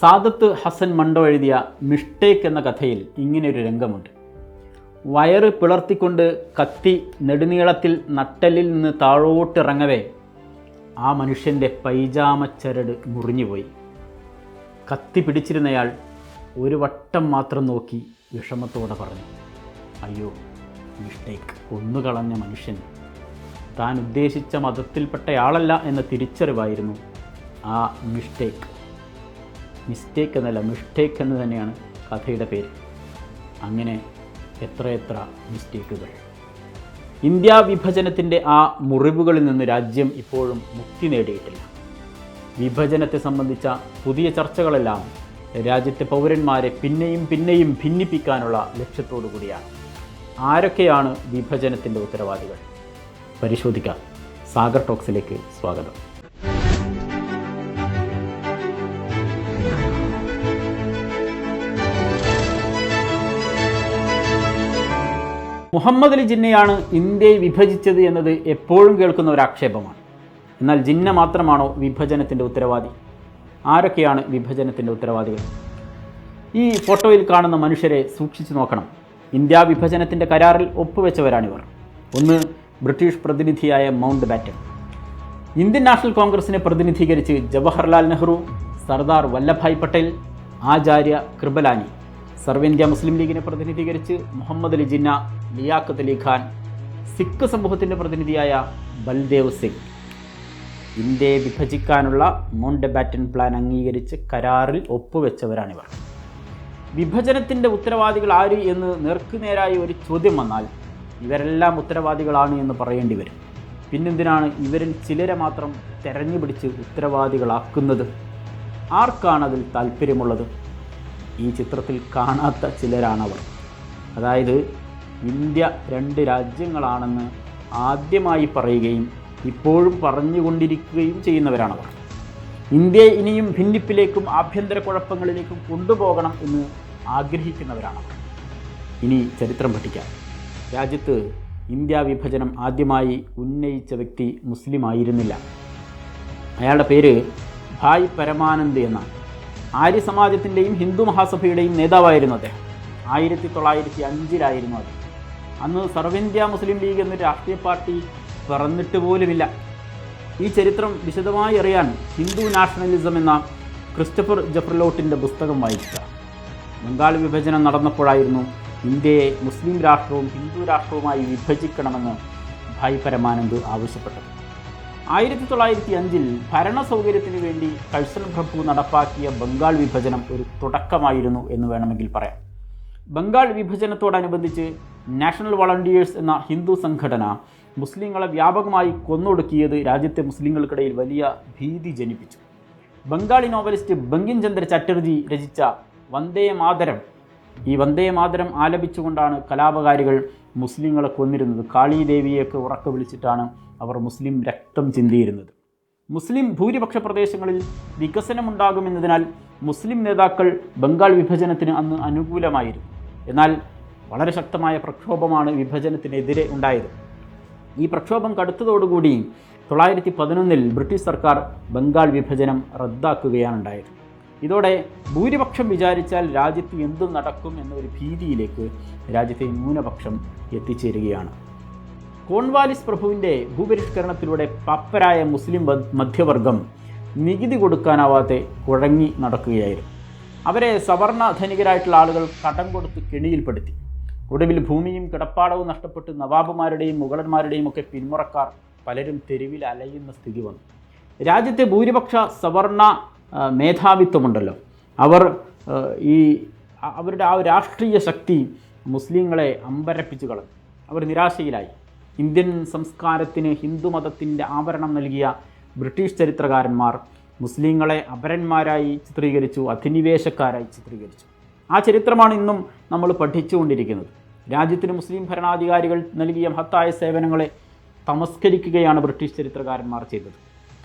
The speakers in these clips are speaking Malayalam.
സാദത്ത് ഹസൻ മണ്ടോ എഴുതിയ മിസ്റ്റേക്ക് എന്ന കഥയിൽ ഇങ്ങനെയൊരു രംഗമുണ്ട്. വയറ് പിളർത്തിക്കൊണ്ട് കത്തി നെടുനീളത്തിൽ നട്ടലിൽ നിന്ന് താഴോട്ടിറങ്ങവേ ആ മനുഷ്യന്റെ പൈജാമ ചരട് മുറിഞ്ഞുപോയി. കത്തി പിടിച്ചിരുന്നയാൾ ഒരു വട്ടം മാത്രം നോക്കി വിഷമത്തോടെ പറഞ്ഞു അയ്യോ മിസ്റ്റേക്ക്. ഒന്നുകളഞ്ഞ മനുഷ്യൻ. താൻ ഉദ്ദേശിച്ച മതത്തിൽപ്പെട്ടയാളല്ല എന്ന തിരിച്ചറിവായിരുന്നു ആ മിസ്റ്റേക്ക്. മിസ്റ്റേക്ക് എന്നല്ല മിസ്റ്റേക്ക് എന്ന് തന്നെയാണ് കഥയുടെ പേര്. അങ്ങനെ എത്രയെത്ര മിസ്റ്റേക്കുകൾ ഇന്ത്യ വിഭജനത്തിന്റെ ആ മുറിവുകളിൽ നിന്ന് രാജ്യം ഇപ്പോഴും മുക്തി നേടിയിട്ടില്ല. വിഭജനത്തെ സംബന്ധിച്ച പുതിയ ചർച്ചകളെല്ലാം രാജ്യത്തെ പൗരന്മാരെ പിന്നെയും പിന്നെയും ഭിന്നിപ്പിക്കാനുള്ള ലക്ഷ്യത്തോടു കൂടിയാണ്. ആരൊക്കെയാണ് വിഭജനത്തിന്റെ ഉത്തരവാദികൾ? പരിശോധിക്കാം. സാഗർ ടോക്സിലേക്ക് സ്വാഗതം. മുഹമ്മദ് അലി ജിന്നയാണ് ഇന്ത്യയെ വിഭജിച്ചത് എന്നത് എപ്പോഴും കേൾക്കുന്ന ഒരു ആക്ഷേപമാണ്. എന്നാൽ ജിന്ന മാത്രമാണോ വിഭജനത്തിന്റെ ഉത്തരവാദി? ആരൊക്കെയാണ് വിഭജനത്തിന്റെ ഉത്തരവാദികൾ? ഈ ഫോട്ടോയിൽ കാണുന്ന മനുഷ്യരെ സൂക്ഷിച്ചു നോക്കണം. ഇന്ത്യ വിഭജനത്തിന്റെ കരാറിൽ ഒപ്പുവെച്ചവരാണിവർ. ഒന്ന് ബ്രിട്ടീഷ് പ്രതിനിധിയായ മൗണ്ട് ബാറ്റൻ. ഇന്ത്യൻ നാഷണൽ കോൺഗ്രസിനെ പ്രതിനിധീകരിച്ച് ജവഹർലാൽ നെഹ്റു സർദാർ വല്ലഭായ് പട്ടേൽ ആചാര്യ കൃപലാനി. സർവ ഇന്ത്യ മുസ്ലിം ലീഗിനെ പ്രതിനിധീകരിച്ച് മുഹമ്മദ് അലി ജിന്ന ലിയാഖത്ത് അലി ഖാൻ സിഖ് സമൂഹത്തിന്റെ പ്രതിനിധിയായ ബൽദേവ് സിംഗ് ഇന്ത്യയെ വിഭജിക്കാനുള്ള മൗണ്ട് ബാറ്റൻ പ്ലാൻ അംഗീകരിച്ച് കരാറിൽ ഒപ്പുവെച്ചവരാണിവർ. വിഭജനത്തിന്റെ ഉത്തരവാദികൾ ആര് എന്ന് നേർക്കുനേരായി ഒരു ചോദ്യം വന്നാൽ ഇവരെല്ലാം ഉത്തരവാദികളാണ് എന്ന് പറയേണ്ടി വരും. പിന്നെന്തിനാണ് ഇവരിൽ ചിലരെ മാത്രം തെരഞ്ഞു പിടിച്ച് ഉത്തരവാദികളാക്കുന്നത്? ആർക്കാണ് അതിൽ താല്പര്യമുള്ളത്? ഈ ചിത്രത്തിൽ കാണാത്ത ചിലരാണവർ. അതായത് ഇന്ത്യ രണ്ട് രാജ്യങ്ങളാണെന്ന് ആദ്യമായി പറയുകയും ഇപ്പോഴും പറഞ്ഞുകൊണ്ടിരിക്കുകയും ചെയ്യുന്നവരാണവർ. ഇന്ത്യയെ ഇനിയും ഭിന്നിപ്പിലേക്കും ആഭ്യന്തര കുഴപ്പങ്ങളിലേക്കും കൊണ്ടുപോകണം എന്ന് ആഗ്രഹിക്കുന്നവരാണവർ. ഇനി ചരിത്രം പഠിക്കാം. രാജ്യത്ത് ഇന്ത്യ വിഭജനം ആദ്യമായി ഉന്നയിച്ച വ്യക്തി മുസ്ലിം ആയിരുന്നില്ല. അയാളുടെ പേര് ഭായ് പരമാനന്ദ് എന്നാണ്. ആര്യ സമാജത്തിന്റെയും ഹിന്ദു മഹാസഭയുടെയും നേതാവായിരുന്നു അദ്ദേഹം. ആയിരത്തി തൊള്ളായിരത്തി അഞ്ചിലായിരുന്നു അത്. അന്ന് സർവിന്ത്യ മുസ്ലിം ലീഗ് എന്ന രാഷ്ട്രീയ പാർട്ടി പിറന്നിട്ട് പോലുമില്ല. ഈ ചരിത്രം വിശദമായി അറിയാൻ ഹിന്ദു നാഷണലിസം എന്ന ക്രിസ്റ്റഫർ ജഫർലോട്ടിന്റെ പുസ്തകം വായിക്കുക. ബംഗാൾ വിഭജനം നടന്നപ്പോഴായിരുന്നു ഇന്ത്യയെ മുസ്ലിം രാഷ്ട്രവും ഹിന്ദു രാഷ്ട്രവുമായി വിഭജിക്കണമെന്ന് ഭായ് പരമാനന്ദ് ആവശ്യപ്പെട്ടത്. ആയിരത്തി തൊള്ളായിരത്തി അഞ്ചിൽ ഭരണ സൗകര്യത്തിന് വേണ്ടി കഴ്സൺ പ്രഭു നടപ്പാക്കിയ ബംഗാൾ വിഭജനം ഒരു തുടക്കമായിരുന്നു എന്ന് വേണമെങ്കിൽ പറയാം. ബംഗാൾ വിഭജനത്തോടനുബന്ധിച്ച് നാഷണൽ വളണ്ടിയേഴ്സ് എന്ന ഹിന്ദു സംഘടന മുസ്ലിങ്ങളെ വ്യാപകമായി കൊന്നൊടുക്കിയത് രാജ്യത്തെ മുസ്ലിങ്ങൾക്കിടയിൽ വലിയ ഭീതി ജനിപ്പിച്ചു. ബംഗാളി നോവലിസ്റ്റ് ബങ്കിം ചന്ദ്ര ചറ്റർജി രചിച്ച വന്ദേ മാതരം ഈ വന്ദേ മാതരം ആലപിച്ചുകൊണ്ടാണ് കലാപകാരികൾ മുസ്ലിങ്ങളെ കൊന്നിരുന്നത്. കാളീദേവിയൊക്കെ ഉറക്ക വിളിച്ചിട്ടാണ് അവർ മുസ്ലിം രക്തം ചിന്തിയിരുന്നത്. മുസ്ലിം ഭൂരിപക്ഷ പ്രദേശങ്ങളിൽ വികസനമുണ്ടാകുമെന്നതിനാൽ മുസ്ലിം നേതാക്കൾ ബംഗാൾ വിഭജനത്തിന് അന്ന് അനുകൂലമായിരുന്നു. എന്നാൽ വളരെ ശക്തമായ പ്രക്ഷോഭമാണ് വിഭജനത്തിനെതിരെ ഉണ്ടായത്. ഈ പ്രക്ഷോഭം കടുത്തതോടുകൂടി തൊള്ളായിരത്തി പതിനൊന്നിൽ ബ്രിട്ടീഷ് സർക്കാർ ബംഗാൾ വിഭജനം റദ്ദാക്കുകയാണ് ഉണ്ടായത് ഇതോടെ ഭൂരിപക്ഷം വിചാരിച്ചാൽ രാജ്യത്ത് എന്തും നടക്കും എന്നൊരു ഭീതിയിലേക്ക് രാജ്യത്തെ ന്യൂനപക്ഷം എത്തിച്ചേരുകയാണ്. കോൺവാലിസ് പ്രഭുവിന്റെ ഭൂപരിഷ്കരണത്തിലൂടെ പപ്പരായ മുസ്ലിം മധ്യവർഗം നികുതി കൊടുക്കാനാവാതെ കുഴങ്ങി നടക്കുകയായിരുന്നു. അവരെ സവർണ ധനികരായിട്ടുള്ള ആളുകൾ കടം കൊടുത്ത് കെണിയിൽപ്പെടുത്തി. ഒടുവിൽ ഭൂമിയും കിടപ്പാടവും നഷ്ടപ്പെട്ട് നവാബുമാരുടെയും മുഗളന്മാരുടെയും ഒക്കെ പിന്മുറക്കാർ പലരും തെരുവിൽ അലയുന്ന സ്ഥിതി വന്നു. രാജ്യത്തെ ഭൂരിപക്ഷ സവർണ മേധാവിത്വമുണ്ടല്ലോ. അവർ ഈ അവരുടെ ആ രാഷ്ട്രീയ ശക്തി മുസ്ലിങ്ങളെ അമ്പരപ്പിച്ചു കളഞ്ഞു. അവർ നിരാശയിലായി. ഇന്ത്യൻ സംസ്കാരത്തിന് ഹിന്ദുമതത്തിന്റെ ആവരണം നൽകിയ ബ്രിട്ടീഷ് ചരിത്രകാരന്മാർ മുസ്ലിങ്ങളെ അപരന്മാരായി ചിത്രീകരിച്ചു അധിനിവേശക്കാരായി ചിത്രീകരിച്ചു. ആ ചരിത്രമാണ് ഇന്നും നമ്മൾ പഠിച്ചുകൊണ്ടിരിക്കുന്നത്. രാജ്യത്തിന് മുസ്ലിം ഭരണാധികാരികൾ നൽകിയ മഹത്തായ സേവനങ്ങളെ തമസ്കരിക്കുകയാണ് ബ്രിട്ടീഷ് ചരിത്രകാരന്മാർ ചെയ്തത്.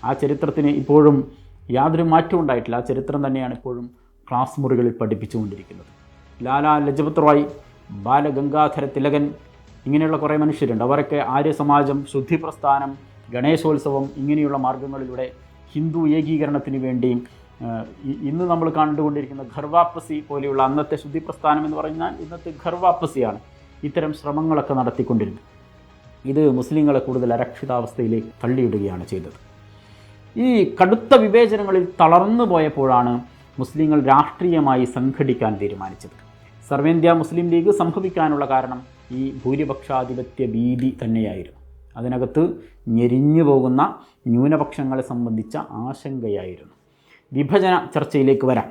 ആ ചരിത്രത്തിന് ഇപ്പോഴും യാതൊരു മാറ്റവും ഉണ്ടായിട്ടില്ല. ആ ചരിത്രം തന്നെയാണ് ഇപ്പോഴും ക്ലാസ് മുറികളിൽ പഠിപ്പിച്ചുകൊണ്ടിരിക്കുന്നത്. ലാലാ ലജപത് റായ് ബാലഗംഗാധര തിലകൻ ഇങ്ങനെയുള്ള കുറേ മനുഷ്യരുണ്ട്. അവരൊക്കെ ആര്യസമാജം ശുദ്ധി പ്രസ്ഥാനം ഗണേശോത്സവം ഇങ്ങനെയുള്ള മാർഗങ്ങളിലൂടെ ഹിന്ദു ഏകീകരണത്തിന് വേണ്ടി ഇന്ന് നമ്മൾ കണ്ടുകൊണ്ടിരിക്കുന്ന ഖർവാപ്പസി പോലെയുള്ള അന്നത്തെ ശുദ്ധി പ്രസ്ഥാനം എന്ന് പറഞ്ഞാൽ ഇന്നത്തെ ഖർവാപ്പസിയാണ് ഇത്തരം ശ്രമങ്ങളൊക്കെ നടത്തിക്കൊണ്ടിരുന്നത്. ഇത് മുസ്ലിങ്ങളെ കൂടുതൽ അരക്ഷിതാവസ്ഥയിലേക്ക് തള്ളിയിടുകയാണ് ചെയ്തത്. ഈ കടുത്ത വിവേചനങ്ങളിൽ തളർന്നു പോയപ്പോഴാണ് മുസ്ലിങ്ങൾ രാഷ്ട്രീയമായി സംഘടിക്കാൻ തീരുമാനിച്ചത്. സർവേന്ത്യ മുസ്ലിം ലീഗ് സംഭവിക്കാനുള്ള കാരണം ഈ ഭൂരിപക്ഷാധിപത്യ ഭീതി തന്നെയായിരുന്നു. അതിനകത്ത് ഞെരിഞ്ഞു പോകുന്ന ന്യൂനപക്ഷങ്ങളെ സംബന്ധിച്ച ആശങ്കയായിരുന്നു. വിഭജന ചർച്ചയിലേക്ക് വരാം.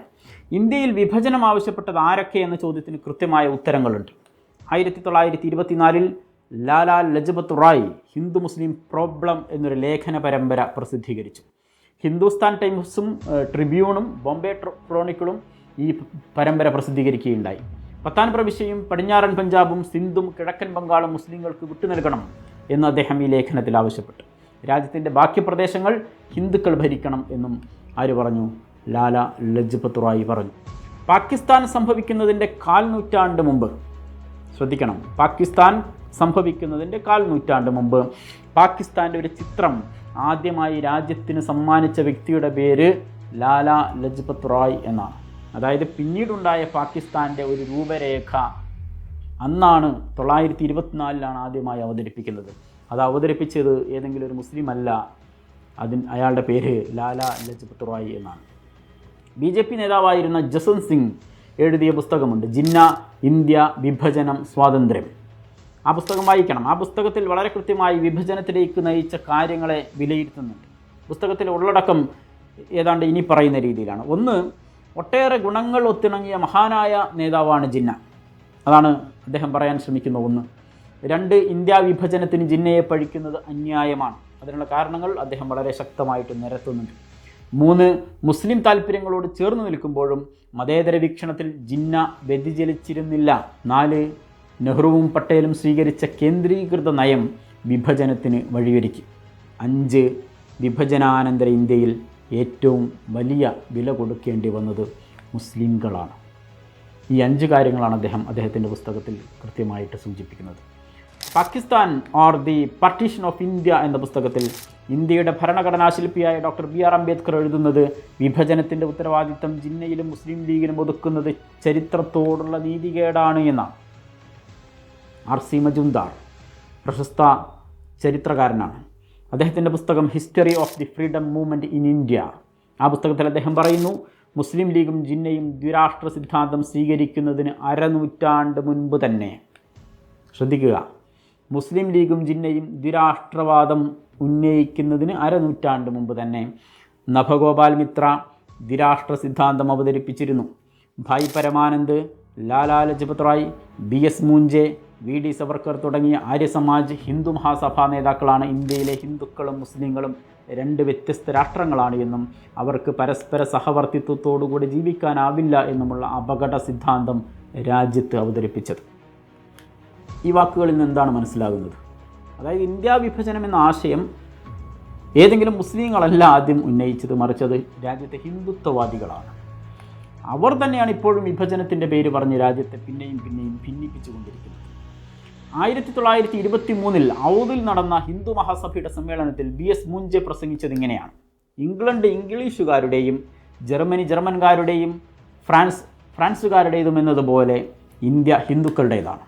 ഇന്ത്യയിൽ വിഭജനം ആവശ്യപ്പെട്ടത് ആരൊക്കെ എന്ന ചോദ്യത്തിന് കൃത്യമായ ഉത്തരങ്ങളുണ്ട്. ആയിരത്തി തൊള്ളായിരത്തി ഇരുപത്തിനാലിൽ ലാലാ ലജപത് റായ് ഹിന്ദു മുസ്ലിം പ്രോബ്ലം എന്നൊരു ലേഖന പരമ്പര പ്രസിദ്ധീകരിച്ചു. ഹിന്ദുസ്ഥാൻ ടൈംസും ട്രിബ്യൂണും ബോംബെ ക്രോണിക്കളും ഈ പരമ്പര പ്രസിദ്ധീകരിക്കുകയുണ്ടായി. പത്താൻ പ്രവിശ്യയും പടിഞ്ഞാറൻ പഞ്ചാബും സിന്ധും കിഴക്കൻ ബംഗാളും മുസ്ലിങ്ങൾക്ക് വിട്ടു നൽകണം എന്ന് അദ്ദേഹം ഈ ലേഖനത്തിൽ ആവശ്യപ്പെട്ടു. രാജ്യത്തിന്റെ ബാക്കി പ്രദേശങ്ങൾ ഹിന്ദുക്കൾ ഭരിക്കണം എന്നും ആര് പറഞ്ഞു? ലാല ലജ്പത് റായി പറഞ്ഞു. പാകിസ്ഥാൻ സംഭവിക്കുന്നതിന്റെ കാൽ നൂറ്റാണ്ട് മുമ്പ് ശ്രദ്ധിക്കണം പാകിസ്ഥാൻ സംഭവിക്കുന്നതിന്റെ കാൽ നൂറ്റാണ്ട് മുമ്പ് പാകിസ്ഥാന്റെ ഒരു ചിത്രം ആദ്യമായി രാജ്യത്തിന് സമ്മാനിച്ച വ്യക്തിയുടെ പേര് ലാല ലജ്പത് റായ് എന്നാണ്. അതായത് പിന്നീടുണ്ടായ പാകിസ്ഥാന്റെ ഒരു രൂപരേഖ അന്നാണ് തൊള്ളായിരത്തി ഇരുപത്തിനാലിലാണ് ആദ്യമായി അവതരിപ്പിക്കുന്നത്. അത് അവതരിപ്പിച്ചത് ഏതെങ്കിലും ഒരു മുസ്ലിം അല്ല അതിന് അയാളുടെ പേര് ലാല ലജ്പത് റായ് എന്നാണ്. ബി ജെ പി നേതാവായിരുന്ന ജസ്വന്ത് സിംഗ് എഴുതിയ പുസ്തകമുണ്ട് ജിന്ന ഇന്ത്യ വിഭജനം സ്വാതന്ത്ര്യം. ആ പുസ്തകം വായിക്കണം. ആ പുസ്തകത്തിൽ വളരെ കൃത്യമായി വിഭജനത്തിലേക്ക് നയിച്ച കാര്യങ്ങളെ വിലയിരുത്തുന്നുണ്ട്. പുസ്തകത്തിലെ ഉള്ളടക്കം ഏതാണ്ട് ഇനി പറയുന്ന രീതിയിലാണ്. ഒന്ന് ഒട്ടേറെ ഗുണങ്ങൾ ഒത്തിണങ്ങിയ മഹാനായ നേതാവാണ് ജിന്ന. അതാണ് അദ്ദേഹം പറയാൻ ശ്രമിക്കുന്ന ഒന്ന്. രണ്ട് ഇന്ത്യ വിഭജനത്തിന് ജിന്നയെ പഴിക്കുന്നത് അന്യായമാണ്. അതിനുള്ള കാരണങ്ങൾ അദ്ദേഹം വളരെ ശക്തമായിട്ട് നിരത്തുന്നുണ്ട്. മൂന്ന് മുസ്ലിം താല്പര്യങ്ങളോട് ചേർന്ന് നിൽക്കുമ്പോഴും മതേതര വീക്ഷണത്തിൽ ജിന്ന വ്യതിചലിച്ചിരുന്നില്ല. നാല് നെഹ്റുവും പട്ടേലും സ്വീകരിച്ച കേന്ദ്രീകൃത നയം വിഭജനത്തിന് വഴിയൊരുക്കി. അഞ്ച് വിഭജനാനന്തര ഇന്ത്യയിൽ ഏറ്റവും വലിയ വില കൊടുക്കേണ്ടി വന്നത് മുസ്ലിംകളാണ്. ഈ അഞ്ച് കാര്യങ്ങളാണ് അദ്ദേഹം അദ്ദേഹത്തിന്റെ പുസ്തകത്തിൽ കൃത്യമായിട്ട് സൂചിപ്പിക്കുന്നത്. Pakistan or the partition of India എന്ന പുസ്തകത്തിൽ ഇന്ത്യയുടെ ഭരണഘടനാ ശില്പിയായ ഡോക്ടർ ബി ആർ അംബേദ്കർ എഴുതുന്നത് വിഭജനത്തിന്റെ ഉത്തരവാദിത്തം ജിന്നയിലും മുസ്ലിം ലീഗിലും ഒതുക്കുന്നത് ചരിത്രത്തോടുള്ള നീതികേടാണ് എന്നാണ്. ആർ സി മജുംദാർ പ്രശസ്ത ചരിത്രകാരനാണ്. അദ്ദേഹത്തിന്റെ പുസ്തകം history of the freedom movement in India. ആ പുസ്തകത്തിൽ അദ്ദേഹം പറയുന്നു മുസ്ലിം ലീഗും ജിന്നയും ദ്വിരാഷ്ട്ര സിദ്ധാന്തം സ്വീകരിക്കുന്നതിന് അരനൂറ്റാണ്ട് മുൻപ് തന്നെ. ശ്രദ്ധിക്കുക. മുസ്ലിം ലീഗും ജിന്നയും ദ്വിരാഷ്ട്രവാദം ഉന്നയിക്കുന്നതിന് അരനൂറ്റാണ്ട് മുമ്പ് തന്നെ നഭഗോപാൽ മിത്ര ദ്വിരാഷ്ട്ര സിദ്ധാന്തം അവതരിപ്പിച്ചിരുന്നു. Bhai Parmanand Lala Lajpat Rai B S Moonje V D Savarkar തുടങ്ങിയ ആര്യസമാജ് ഹിന്ദു മഹാസഭാ നേതാക്കളാണ് ഇന്ത്യയിലെ ഹിന്ദുക്കളും മുസ്ലിങ്ങളും രണ്ട് വ്യത്യസ്ത രാഷ്ട്രങ്ങളാണ് എന്നും അവർക്ക് പരസ്പര സഹവർത്തിത്വത്തോടുകൂടി ജീവിക്കാനാവില്ല എന്നുമുള്ള അപകട സിദ്ധാന്തം രാജ്യത്ത് അവതരിപ്പിച്ചത്. ഈ വാക്കുകളിൽ നിന്ന് എന്താണ് മനസ്സിലാകുന്നത്? അതായത് ഇന്ത്യ വിഭജനം എന്ന ആശയം ഏതെങ്കിലും മുസ്ലിങ്ങളല്ല ആദ്യം ഉന്നയിച്ചത് മറിച്ചത് രാജ്യത്തെ ഹിന്ദുത്വവാദികളാണ്. അവർ തന്നെയാണ് ഇപ്പോഴും വിഭജനത്തിന്റെ പേര് പറഞ്ഞ് രാജ്യത്തെ പിന്നെയും പിന്നെയും ഭിന്നിപ്പിച്ചുകൊണ്ടിരിക്കുന്നത്. ആയിരത്തി തൊള്ളായിരത്തി ഇരുപത്തി മൂന്നിൽ ഔദിൽ നടന്ന ഹിന്ദു മഹാസഭയുടെ സമ്മേളനത്തിൽ ബി എസ് മുൻജെ പ്രസംഗിച്ചത് ഇങ്ങനെയാണ്. ഇംഗ്ലണ്ട് ഇംഗ്ലീഷുകാരുടെയും ജർമ്മനി ജർമ്മൻകാരുടെയും ഫ്രാൻസ് ഫ്രാൻസുകാരുടേതും എന്നതുപോലെ ഇന്ത്യ ഹിന്ദുക്കളുടേതാണ്.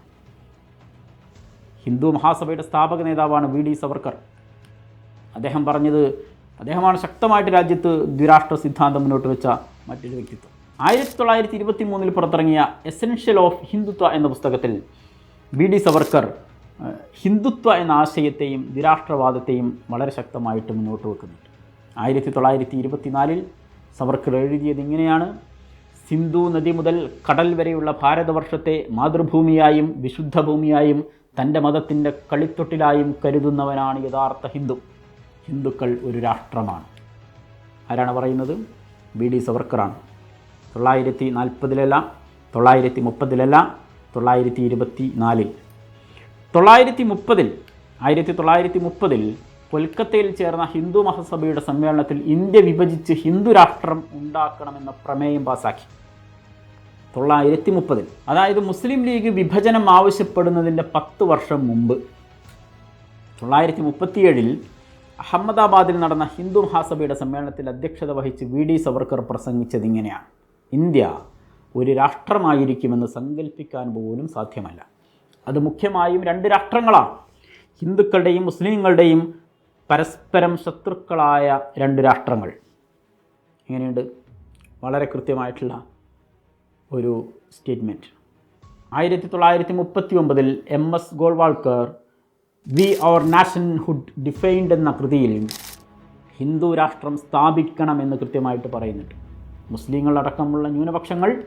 ഹിന്ദു മഹാസഭയുടെ സ്ഥാപക നേതാവാണ് വി ഡി സവർക്കർ. അദ്ദേഹം പറഞ്ഞത് അദ്ദേഹമാണ് ശക്തമായിട്ട് രാജ്യത്ത് ദ്വിരാഷ്ട്ര സിദ്ധാന്തം മുന്നോട്ട് വെച്ച മറ്റൊരു വ്യക്തിത്വം. ആയിരത്തി തൊള്ളായിരത്തി ഇരുപത്തി മൂന്നിൽ പുറത്തിറങ്ങിയ എസെൻഷ്യൽ ഓഫ് ഹിന്ദുത്വ എന്ന പുസ്തകത്തിൽ വി ഡി സവർക്കർ ഹിന്ദുത്വ എന്ന ആശയത്തെയും നിരാഷ്ട്രവാദത്തെയും വളരെ ശക്തമായിട്ട് മുന്നോട്ട് വെക്കുന്നുണ്ട്. ആയിരത്തി തൊള്ളായിരത്തി ഇരുപത്തിനാലിൽ സവർക്കർ എഴുതിയത് ഇങ്ങനെയാണ്. സിന്ധു നദി മുതൽ കടൽ വരെയുള്ള ഭാരതവർഷത്തെ മാതൃഭൂമിയായും വിശുദ്ധ ഭൂമിയായും തന്റെ മതത്തിന്റെ കളിത്തൊട്ടിലായും കരുതുന്നവനാണ് യഥാർത്ഥ ഹിന്ദു. ഹിന്ദുക്കൾ ഒരു രാഷ്ട്രമാണ്. ആരാണ് പറയുന്നത്? ബി ഡി സവർക്കറാണ്. തൊള്ളായിരത്തി നാൽപ്പതിലല്ല തൊള്ളായിരത്തി മുപ്പതിലല്ല തൊള്ളായിരത്തി ഇരുപത്തി നാലിൽ തൊള്ളായിരത്തി മുപ്പതിൽ ആയിരത്തി തൊള്ളായിരത്തി മുപ്പതിൽ കൊൽക്കത്തയിൽ ചേർന്ന ഹിന്ദു മഹാസഭയുടെ സമ്മേളനത്തിൽ ഇന്ത്യ വിഭജിച്ച് ഹിന്ദു രാഷ്ട്രം ഉണ്ടാക്കണമെന്ന പ്രമേയം പാസാക്കി. തൊള്ളായിരത്തി മുപ്പതിൽ അതായത് മുസ്ലിം ലീഗ് വിഭജനം ആവശ്യപ്പെടുന്നതിന്റെ പത്ത് വർഷം മുമ്പ്. തൊള്ളായിരത്തി മുപ്പത്തിയേഴിൽ അഹമ്മദാബാദിൽ നടന്ന ഹിന്ദു മഹാസഭയുടെ സമ്മേളനത്തിൽ അധ്യക്ഷത വഹിച്ച് വി ഡി സവർക്കർ പ്രസംഗിച്ചത് ഇങ്ങനെയാണ് ഇന്ത്യ ഒരു രാഷ്ട്രമായിരിക്കുമെന്ന് സങ്കല്പിക്കാൻ പോലും സാധ്യമല്ല. അത് മുഖ്യമായും രണ്ട് രാഷ്ട്രങ്ങളാണ്. ഹിന്ദുക്കളുടെയും മുസ്ലിങ്ങളുടെയും പരസ്പരം ശത്രുക്കളായ രണ്ട് രാഷ്ട്രങ്ങൾ. എങ്ങനെയുണ്ട്? വളരെ കൃത്യമായിട്ടുള്ള ഒരു സ്റ്റേറ്റ്മെന്റ് ആയിരത്തി തൊള്ളായിരത്തി മുപ്പത്തി ഒമ്പതിൽ M S Golwalkar we our nationhood defined എന്ന കൃതിയിൽ ഹിന്ദു രാഷ്ട്രം സ്ഥാപിക്കണമെന്ന് കൃത്യമായിട്ട് പറയുന്നുണ്ട്. മുസ്ലിങ്ങളടക്കമുള്ള ന്യൂനപക്ഷങ്ങൾ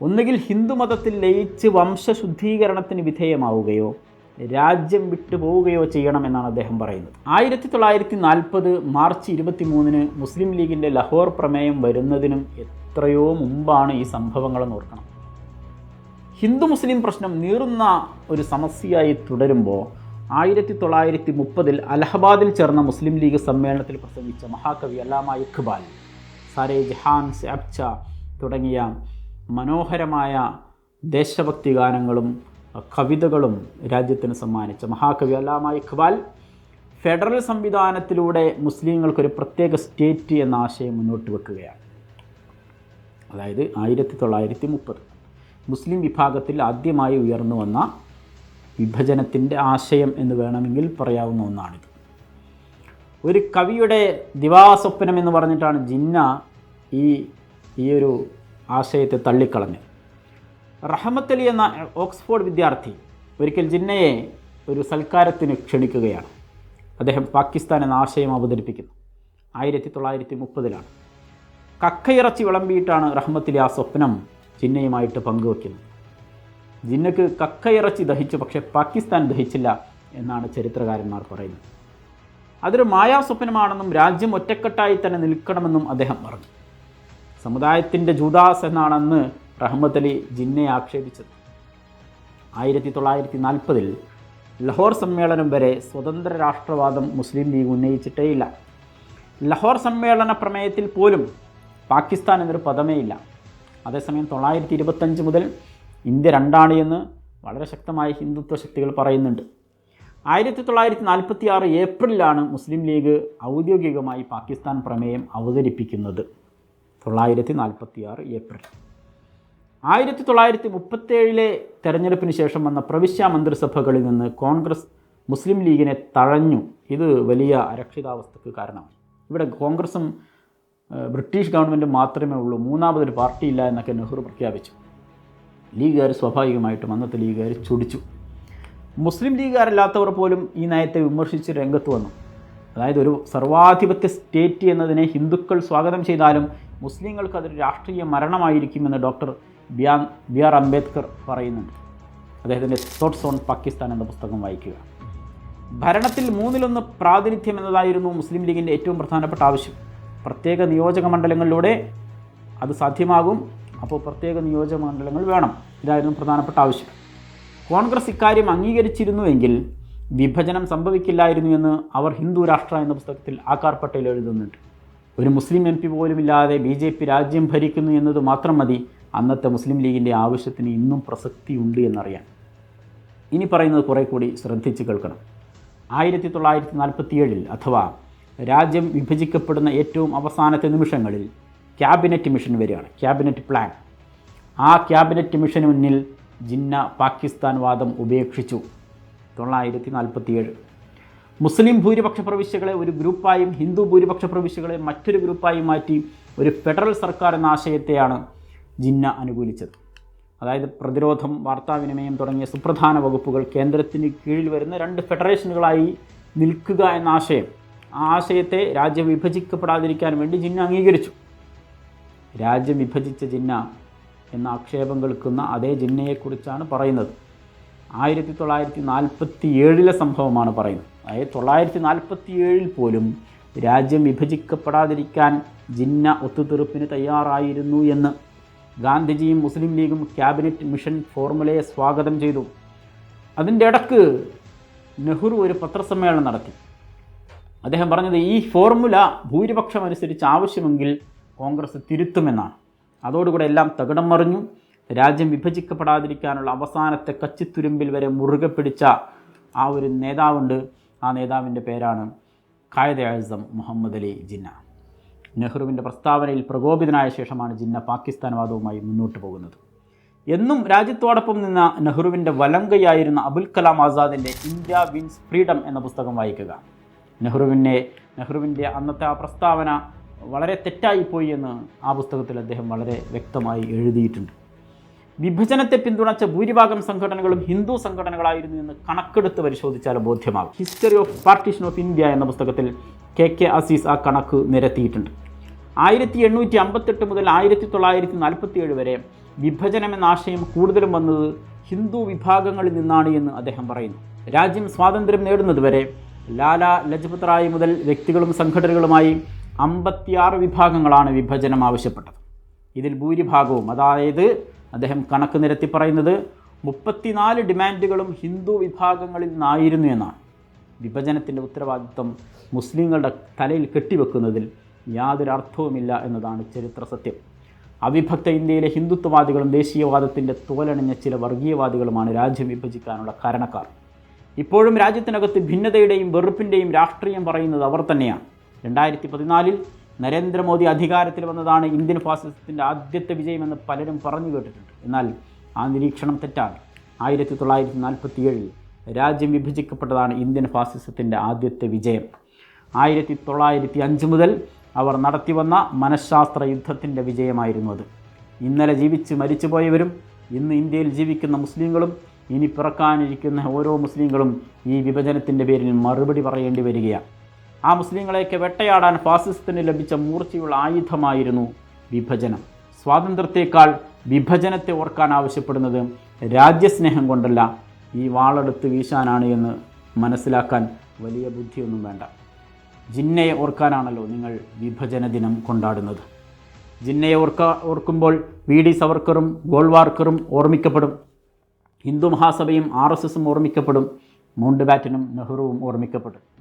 ഒന്നുകിൽ ഹിന്ദുമതത്തിൽ ലയിച്ച് വംശശുദ്ധീകരണത്തിന് വിധേയമാവുകയോ രാജ്യം വിട്ടുപോവുകയോ ചെയ്യണമെന്നാണ് അദ്ദേഹം പറയുന്നത്. ആയിരത്തി തൊള്ളായിരത്തി നാൽപ്പത് മാർച്ച് ഇരുപത്തി മൂന്നിന് മുസ്ലിം ലീഗിന്റെ ലഹോർ പ്രമേയം വരുന്നതിനും എത്രയോ മുമ്പാണ് ഈ സംഭവങ്ങളെന്ന് ഓർക്കണം. ഹിന്ദു മുസ്ലിം പ്രശ്നം നീറുന്ന ഒരു സമസ്യയായി തുടരുമ്പോൾ ആയിരത്തി തൊള്ളായിരത്തി മുപ്പതിൽ അലഹബാദിൽ ചേർന്ന മുസ്ലിം ലീഗ് സമ്മേളനത്തിൽ പ്രസംഗിച്ച മഹാകവി അല്ലാമ ഇഖ്ബാൽ സാരേ ജഹാൻ സാബ്ച തുടങ്ങിയ മനോഹരമായ ദേശഭക്തി ഗാനങ്ങളും കവിതകളും രാജ്യത്തിന് സമ്മാനിച്ച മഹാകവി അല്ലാമ ഇഖ്ബാൽ. ഫെഡറൽ സംവിധാനത്തിലൂടെ മുസ്ലിങ്ങൾക്കൊരു പ്രത്യേക സ്റ്റേറ്റ് എന്ന ആശയം മുന്നോട്ട് വെക്കുകയാണ്. അതായത് ആയിരത്തി തൊള്ളായിരത്തി മുപ്പത് മുസ്ലിം വിഭാഗത്തിൽ ആദ്യമായി ഉയർന്നു വന്ന വിഭജനത്തിന്റെ ആശയം എന്ന് വേണമെങ്കിൽ പറയാവുന്ന ഒന്നാണിത്. ഒരു കവിയുടെ ദിവാസ്വപ്നം എന്ന് പറഞ്ഞിട്ടാണ് ജിന്ന ഈ ഈ ഒരു ആശയത്തെ തള്ളിക്കളഞ്ഞു. റഹമത്ത് അലി എന്ന ഓക്സ്ഫോർഡ് വിദ്യാർത്ഥി ഒരിക്കൽ ജിന്നയെ ഒരു സൽക്കാരത്തിന് ക്ഷണിക്കുകയാണ്. അദ്ദേഹം പാകിസ്ഥാൻ എന്ന ആശയം അവതരിപ്പിക്കുന്നു. ആയിരത്തി തൊള്ളായിരത്തി മുപ്പതിലാണ് കക്കയിറച്ചി വിളമ്പിയിട്ടാണ് റഹ്മത്തിലെ ആ സ്വപ്നം ജിന്നയുമായിട്ട് പങ്കുവയ്ക്കുന്നത് ജിന്നക്ക് കക്കയിറച്ചി ദഹിച്ചു പക്ഷേ പാകിസ്ഥാൻ ദഹിച്ചില്ല എന്നാണ് ചരിത്രകാരന്മാർ പറയുന്നത്. അതൊരു മായാസ്വപ്നമാണെന്നും രാജ്യം ഒറ്റക്കെട്ടായി തന്നെ നിൽക്കണമെന്നും അദ്ദേഹം പറഞ്ഞു. സമുദായത്തിന്റെ ജൂദാസ് എന്നാണെന്ന് റഹ്മത്ത് അലി ജിന്നയെ ആക്ഷേപിച്ചത്. ആയിരത്തി തൊള്ളായിരത്തി നാൽപ്പതിൽ ലഹോർ സമ്മേളനം വരെ സ്വതന്ത്ര രാഷ്ട്രവാദം മുസ്ലിം ലീഗ് ഉന്നയിച്ചിട്ടേയില്ല. ലഹോർ സമ്മേളന പ്രമേയത്തിൽ പോലും പാകിസ്ഥാൻ എന്നൊരു പദമേ ഇല്ല അതേസമയം തൊള്ളായിരത്തി ഇരുപത്തഞ്ച് മുതൽ ഇന്ത്യ രണ്ടാണ് എന്ന് വളരെ ശക്തമായ ഹിന്ദുത്വ ശക്തികൾ പറയുന്നുണ്ട്. ആയിരത്തി തൊള്ളായിരത്തി നാൽപ്പത്തി ആറ് ഏപ്രിലാണ് മുസ്ലിം ലീഗ് ഔദ്യോഗികമായി പാകിസ്ഥാൻ പ്രമേയം അവതരിപ്പിക്കുന്നത്. തൊള്ളായിരത്തി നാൽപ്പത്തി ആറ് ഏപ്രിൽ. ആയിരത്തി തൊള്ളായിരത്തി മുപ്പത്തേഴിലെ തെരഞ്ഞെടുപ്പിന് ശേഷം വന്ന പ്രവിശ്യ മന്ത്രിസഭകളിൽ നിന്ന് കോൺഗ്രസ് മുസ്ലിം ലീഗിനെ തഴഞ്ഞു. ഇത് വലിയ അരക്ഷിതാവസ്ഥക്ക് കാരണമായി. ഇവിടെ കോൺഗ്രസും ബ്രിട്ടീഷ് ഗവൺമെന്റും മാത്രമേ ഉള്ളൂ. മൂന്നാമതൊരു പാർട്ടിയില്ല എന്നൊക്കെ നെഹ്റു പ്രഖ്യാപിച്ചു. ലീഗുകാർ സ്വാഭാവികമായിട്ടും അന്നത്തെ ലീഗുകാർ ചൊടിച്ചു. മുസ്ലിം ലീഗുകാരല്ലാത്തവർ പോലും ഈ നയത്തെ വിമർശിച്ച് രംഗത്ത് വന്നു. അതായത് ഒരു സർവാധിപത്യ സ്റ്റേറ്റ് എന്നതിനെ ഹിന്ദുക്കൾ സ്വാഗതം ചെയ്താലും മുസ്ലിങ്ങൾക്ക് അതൊരു രാഷ്ട്രീയ മരണമായിരിക്കുമെന്ന് ഡോക്ടർ ബിയാൻ ബി ആർ അംബേദ്കർ പറയുന്നുണ്ട്. അദ്ദേഹത്തിന്റെ തോട്ട്സ് ഓൺ പാകിസ്ഥാൻ എന്ന പുസ്തകം വായിക്കുക. ഭരണത്തിൽ മൂന്നിലൊന്ന് പ്രാതിനിധ്യം എന്നതായിരുന്നു മുസ്ലിം ലീഗിന്റെ ഏറ്റവും പ്രധാനപ്പെട്ട ആവശ്യം. പ്രത്യേക നിയോജക മണ്ഡലങ്ങളിലൂടെ അത് സാധ്യമാകും. അപ്പോൾ പ്രത്യേക നിയോജക മണ്ഡലങ്ങൾ വേണം. ഇതായിരുന്നു പ്രധാനപ്പെട്ട ആവശ്യം. കോൺഗ്രസ് ഇക്കാര്യം അംഗീകരിച്ചിരുന്നുവെങ്കിൽ വിഭജനം സംഭവിക്കില്ലായിരുന്നു എന്ന് അവർ ഹിന്ദു രാഷ്ട്ര എന്ന പുസ്തകത്തിൽ ആക്കാർ പട്ടേൽ എഴുതുന്നുണ്ട്. ഒരു മുസ്ലിം എം പി പോലുമില്ലാതെ ബി ജെ പി രാജ്യം ഭരിക്കുന്നു എന്നത് മാത്രം മതി. അന്നത്തെ മുസ്ലിം ലീഗിന്റെ ആവശ്യത്തിന് ഇന്നും പ്രസക്തിയുണ്ട് എന്നറിയാൻ. ഇനി പറയുന്നത് കുറേ കൂടി ശ്രദ്ധിച്ച് കേൾക്കണം. ആയിരത്തി തൊള്ളായിരത്തി നാൽപ്പത്തിയേഴിൽ അഥവാ രാജ്യം വിഭജിക്കപ്പെടുന്ന ഏറ്റവും അവസാനത്തെ നിമിഷങ്ങളിൽ ക്യാബിനറ്റ് മിഷൻ വരികയാണ്. Cabinet plan. ആ ക്യാബിനറ്റ് മിഷന് മുന്നിൽ ജിന്ന പാകിസ്ഥാൻ വാദം ഉപേക്ഷിച്ചു. തൊള്ളായിരത്തി നാൽപ്പത്തിയേഴ് മുസ്ലിം ഭൂരിപക്ഷ പ്രവിശ്യകളെ ഒരു ഗ്രൂപ്പായും ഹിന്ദു ഭൂരിപക്ഷ പ്രവിശ്യകളെ മറ്റൊരു ഗ്രൂപ്പായും മാറ്റി ഒരു ഫെഡറൽ സർക്കാർ എന്ന ആശയത്തെയാണ് ജിന്ന അനുകൂലിച്ചത്. അതായത് പ്രതിരോധം വാർത്താവിനിമയം തുടങ്ങിയ സുപ്രധാന വകുപ്പുകൾ കേന്ദ്രത്തിന് കീഴിൽ വരുന്ന രണ്ട് ഫെഡറേഷനുകളായി നിൽക്കുക എന്ന ആശയം ആ ആശയത്തെ രാജ്യം വിഭജിക്കപ്പെടാതിരിക്കാൻ വേണ്ടി ജിന്ന അംഗീകരിച്ചു. രാജ്യം വിഭജിച്ച ജിന്ന എന്ന ആക്ഷേപം കേൾക്കുന്ന അതേ ജിന്നയെക്കുറിച്ചാണ് പറയുന്നത്. ആയിരത്തി തൊള്ളായിരത്തി നാൽപ്പത്തി ഏഴിലെ സംഭവമാണ് പറയുന്നത്. അതായത് തൊള്ളായിരത്തി നാൽപ്പത്തി ഏഴിൽ പോലും രാജ്യം വിഭജിക്കപ്പെടാതിരിക്കാൻ ജിന്ന ഒത്തുതീർപ്പിന് തയ്യാറായിരുന്നു എന്ന് ഗാന്ധിജിയും മുസ്ലിം ലീഗും ക്യാബിനറ്റ് മിഷൻ ഫോർമുലയെ സ്വാഗതം ചെയ്തു. അതിന്റെ ഇടയ്ക്ക് നെഹ്റു ഒരു പത്രസമ്മേളനം നടത്തി. അദ്ദേഹം പറഞ്ഞത് ഈ ഫോർമുല ഭൂരിപക്ഷം അനുസരിച്ച് ആവശ്യമെങ്കിൽ കോൺഗ്രസ് തിരുത്തുമെന്നാണ്. അതോടുകൂടെ എല്ലാം തകിടം മറിഞ്ഞു. രാജ്യം വിഭജിക്കപ്പെടാതിരിക്കാനുള്ള അവസാനത്തെ കച്ചിത്തുരുമ്പിൽ വരെ മുറുകെ പിടിച്ച ആ ഒരു നേതാവുണ്ട് ആ നേതാവിന്റെ പേരാണ് ഖായദ് ആസം മുഹമ്മദ് അലി ജിന്ന. നെഹ്റുവിന്റെ പ്രസ്താവനയിൽ പ്രകോപിതനായ ശേഷമാണ് ജിന്ന പാകിസ്ഥാൻവാദവുമായി മുന്നോട്ട് പോകുന്നത്. എന്നും രാജ്യത്തോടൊപ്പം നിന്ന നെഹ്റുവിന്റെ വലങ്കയായിരുന്ന അബുൽ കലാം ആസാദിന്റെ ഇന്ത്യ വിൻസ് ഫ്രീഡം എന്ന പുസ്തകം വായിക്കുക. നെഹ്റുവിനെ നെഹ്റുവിന്റെ അന്നത്തെ ആ പ്രസ്താവന വളരെ തെറ്റായിപ്പോയി എന്ന് ആ പുസ്തകത്തിൽ അദ്ദേഹം വളരെ വ്യക്തമായി എഴുതിയിട്ടുണ്ട്. വിഭജനത്തെ പിന്തുണച്ച ഭൂരിഭാഗം സംഘടനകളും ഹിന്ദു സംഘടനകളായിരുന്നു എന്ന് കണക്കെടുത്ത് പരിശോധിച്ചാൽ ബോധ്യമാകും. History of partition of India എന്ന പുസ്തകത്തിൽ കെ കെ അസീസ് ആ കണക്ക് നിരത്തിയിട്ടുണ്ട്. ആയിരത്തി എണ്ണൂറ്റി അമ്പത്തെട്ട് മുതൽ ആയിരത്തി തൊള്ളായിരത്തി നാൽപ്പത്തി ഏഴ് വരെ വിഭജനം എന്ന ആശയം കൂടുതലും വന്നത് ഹിന്ദു വിഭാഗങ്ങളിൽ നിന്നാണ് എന്ന് അദ്ദേഹം പറയുന്നു. രാജ്യം സ്വാതന്ത്ര്യം നേടുന്നതുവരെ ലാല ലജ്പത് റായ് മുതൽ വ്യക്തികളും സംഘടനകളുമായി അമ്പത്തിയാറ് വിഭാഗങ്ങളാണ് വിഭജനം ആവശ്യപ്പെട്ടത്. ഇതിൽ ഭൂരിഭാഗവും അതായത് അദ്ദേഹം കണക്ക് നിരത്തി പറയുന്നത് മുപ്പത്തിനാല് ഡിമാൻഡുകളും ഹിന്ദു വിഭാഗങ്ങളിൽ നിന്നായിരുന്നു എന്നാണ്. വിഭജനത്തിന്റെ ഉത്തരവാദിത്വം മുസ്ലിങ്ങളുടെ തലയിൽ കെട്ടിവെക്കുന്നതിൽ യാതൊരു അർത്ഥവുമില്ല എന്നതാണ് ചരിത്ര സത്യം. അവിഭക്ത ഇന്ത്യയിലെ ഹിന്ദുത്വവാദികളും ദേശീയവാദത്തിന്റെ തോലണിഞ്ഞ ചില വർഗീയവാദികളുമാണ് രാജ്യം വിഭജിക്കാനുള്ള കാരണക്കാർ. ഇപ്പോഴും രാജ്യത്തിനകത്ത് ഭിന്നതയുടെയും വെറുപ്പിന്റെയും രാഷ്ട്രീയം പറയുന്നത് അവർ തന്നെയാണ്. രണ്ടായിരത്തി പതിനാലിൽ നരേന്ദ്രമോദി അധികാരത്തിൽ വന്നതാണ് ഇന്ത്യൻ ഫാസിസത്തിന്റെ ആദ്യത്തെ വിജയമെന്ന് പലരും പറഞ്ഞു കേട്ടിട്ടുണ്ട്. എന്നാൽ ആ നിരീക്ഷണം തെറ്റാണ്. ആയിരത്തി തൊള്ളായിരത്തി നാൽപ്പത്തി ഏഴിൽ രാജ്യം വിഭജിക്കപ്പെട്ടതാണ് ഇന്ത്യൻ ഫാസിസത്തിന്റെ ആദ്യത്തെ വിജയം. ആയിരത്തി തൊള്ളായിരത്തി അഞ്ച് മുതൽ അവർ നടത്തിവന്ന മനഃശാസ്ത്ര യുദ്ധത്തിന്റെ വിജയമായിരുന്നു അത്. ഇന്നലെ ജീവിച്ച് മരിച്ചുപോയവരും ഇന്ന് ഇന്ത്യയിൽ ജീവിക്കുന്ന മുസ്ലിങ്ങളും ഇനി പിറക്കാനിരിക്കുന്ന ഓരോ മുസ്ലിങ്ങളും ഈ വിഭജനത്തിന്റെ പേരിൽ മറുപടി പറയേണ്ടി വരികയാണ്. ആ മുസ്ലിങ്ങളെയൊക്കെ വെട്ടയാടാൻ ഫാസിസത്തിന് ലഭിച്ച മൂർച്ചയുള്ള ആയുധമായിരുന്നു വിഭജനം. സ്വാതന്ത്ര്യത്തേക്കാൾ വിഭജനത്തെ ഓർക്കാൻ ആവശ്യപ്പെടുന്നത് രാജ്യസ്നേഹം കൊണ്ടല്ല. ഈ വാളെടുത്ത് വീശാനാണ് എന്ന് മനസ്സിലാക്കാൻ വലിയ ബുദ്ധിയൊന്നും വേണ്ട. ജിന്നയെ ഓർക്കാനാണല്ലോ നിങ്ങൾ വിഭജന ദിനം കൊണ്ടാടുന്നത്. ജിന്നയെ ഓർക്ക ഓർക്കുമ്പോൾ വി ഡി സവർക്കറും ഗോൾവാർക്കറും ഓർമ്മിക്കപ്പെടും. ഹിന്ദു മഹാസഭയും ആർ എസ് എസും ഓർമ്മിക്കപ്പെടും. മൗണ്ട് ബാറ്റനും നെഹ്റുവും ഓർമ്മിക്കപ്പെടും.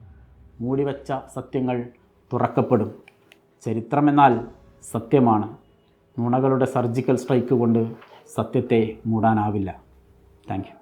മൂടിവെച്ച സത്യങ്ങൾ തുറക്കപ്പെടും. ചരിത്രമെന്നാൽ സത്യമാണ്. നുണകളുടെ സർജിക്കൽ സ്ട്രൈക്ക് കൊണ്ട് സത്യത്തെ മൂടാനാവില്ല. താങ്ക്